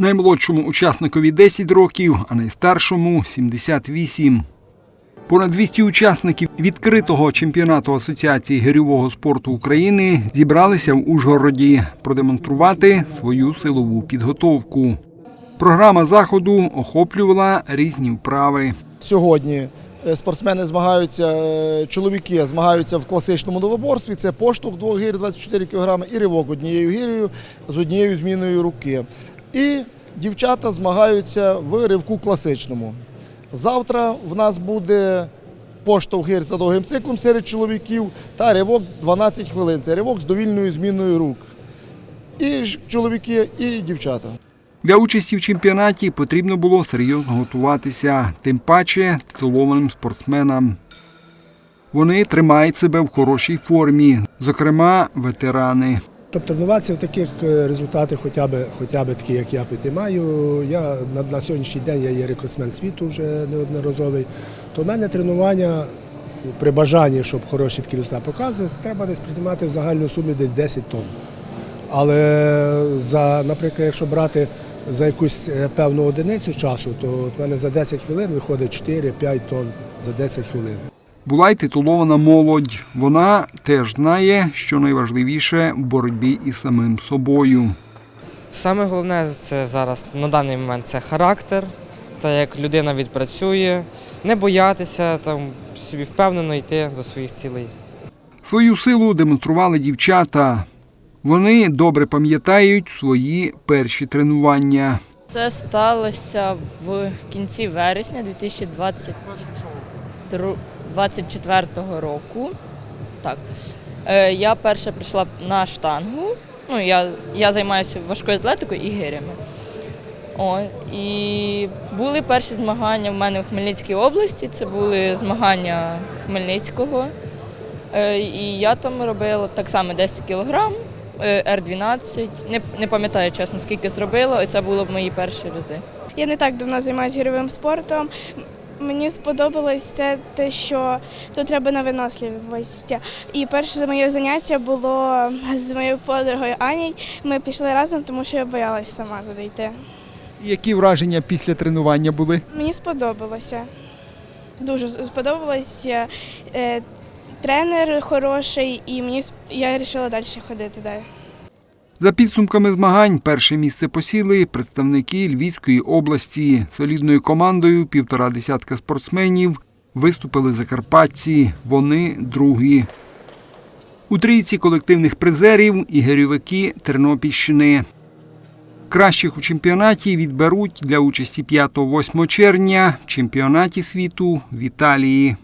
Наймолодшому учасникові 10 років, а найстаршому 78. Понад 200 учасників відкритого чемпіонату Асоціації гирьового спорту України зібралися в Ужгороді продемонструвати свою силову підготовку. Програма заходу охоплювала різні вправи. Сьогодні е, спортсмени змагаються, е, чоловіки змагаються в класичному новоборстві. Це поштовх двох гір 24 кг і ривок однією гір'ю з однією зміною руки. І дівчата змагаються в ривку класичному. Завтра в нас буде поштовх за довгим циклом серед чоловіків та ривок 12 хвилин. Це ривок з довільною зміною рук. І чоловіки, і дівчата. Для участі в чемпіонаті потрібно було серйозно готуватися, тим паче титулованим спортсменам. Вони тримають себе в хорошій формі, зокрема ветерани. Тобто в таких е, результатах, хоча б, хоча б такі, як я підіймаю. Я на, на сьогоднішній день я є рекордсмен світу вже неодноразовий. То в мене тренування ну, при бажанні, щоб хороші такі результати показувати, треба десь піднімати в загальну сумі десь 10 тонн. Але за, наприклад, якщо брати за якусь е, певну одиницю часу, то в мене за 10 хвилин виходить 4-5 тонн за 10 хвилин. Була й титулована молодь. Вона теж знає, що найважливіше в боротьбі із самим собою. Саме головне це зараз на даний момент це характер, та як людина відпрацює, не боятися там собі впевнено йти до своїх цілей. Свою силу демонстрували дівчата. Вони добре пам'ятають свої перші тренування. Це сталося в кінці вересня 2024 року. Так. Е, Я перша прийшла на штангу. Ну, я, я займаюся важкою атлетикою і гирями. О, і були перші змагання в мене в Хмельницькій області. Це були змагання Хмельницького. Е, І я там робила так само 10 кілограм, е, Р-12. Не, не пам'ятаю чесно, скільки зробила, і це було мої перші рази. Я не так давно займаюся гірьовим спортом. Мені сподобалось це те, що тут треба на виносливість. І перше моє заняття було з моєю подругою Ані. Ми пішли разом, тому що я боялась сама туди йти. Які враження після тренування були? Мені сподобалося. Дуже сподобалося. Е, Тренер хороший, і мені я вирішила далі ходити далі. За підсумками змагань перше місце посіли представники Львівської області. Солідною командою півтора десятка спортсменів виступили закарпатці. Вони другі. У трійці колективних призерів і гирьовики Тернопільщини. Кращих у чемпіонаті відберуть для участі 5-8 червня в чемпіонаті світу в Італії.